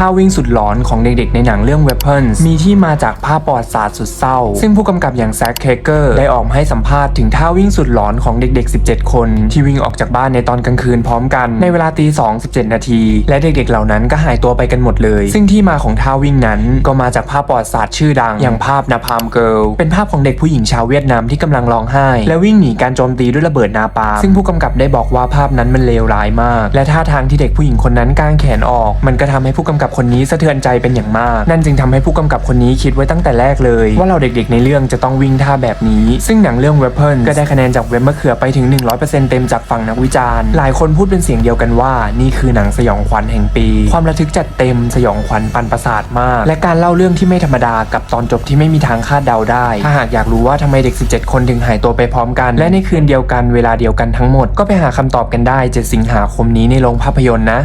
ท่าวิ่งสุดหลอนของเด็กๆ ในหนังเรื่อง Weapons มีที่มาจากภาพประวัติศาสตร์สุดเศร้า ซึ่งผู้กำกับอย่างแซคเคเกอร์ได้ออกมาให้สัมภาษณ์ถึงท่าวิ่งสุดหลอนของเด็ก ๆ 17 คน ที่วิ่งออกจากบ้านในตอนกลางคืนพร้อมกันในเวลาตี2 17นาที และเด็กๆ เหล่านั้นก็หายตัวไปกันหมดเลย ซึ่งที่มาของท่าวิ่งนั้นก็มาจากภาพประวัติศาสตร์ชื่อดัง อย่างภาพนาพามเกิลเป็นภาพของเด็กผู้หญิงชาวเวียดนามที่กำลังร้องไห้ และวิ่งหนีการโจมตีด้วยระเบิดนาปาล์ซึ่งผู้กำกับได้บอกว่าภาพนั้นมันเลวร้ายมาก และท่าทางที่เด็กผู้หญิงคนนั้นกางแขนออก มันก็ทำให้ผู้กำกับคนนี้สะเทือนใจเป็นอย่างมาก นั่นจึงทำให้ผู้กำกับคนนี้คิดไว้ตั้งแต่แรกเลย ว่าเราเด็กๆ ในเรื่องจะต้องวิ่งท่าแบบนี้ ซึ่งหนังเรื่อง Weapon ก็ได้คะแนนจากเว็บมะเขือไปถึง 100%เต็มจากฝั่งนักวิจารณ์ หลายคนพูดเป็นเสียงเดียวกันว่า นี่คือหนังสยองขวัญแห่งปี ความระทึกจัดเต็มสยองขวัญปันประสาทมาก และการเล่าเรื่องที่ไม่ธรรมดากับตอนจบที่ไม่มีทางคาดเดาได้ ถ้าหากอยากรู้ว่าทำไมเด็ก 17 คนถึงหายตัวไปพร้อมกัน และในคืนเดียวกันเวลาเดียวกันทั้งหมด ก็ไปหาคำตอบกันได้ 7 สิงหาคมนี้ในโรงภาพยนตร์นะ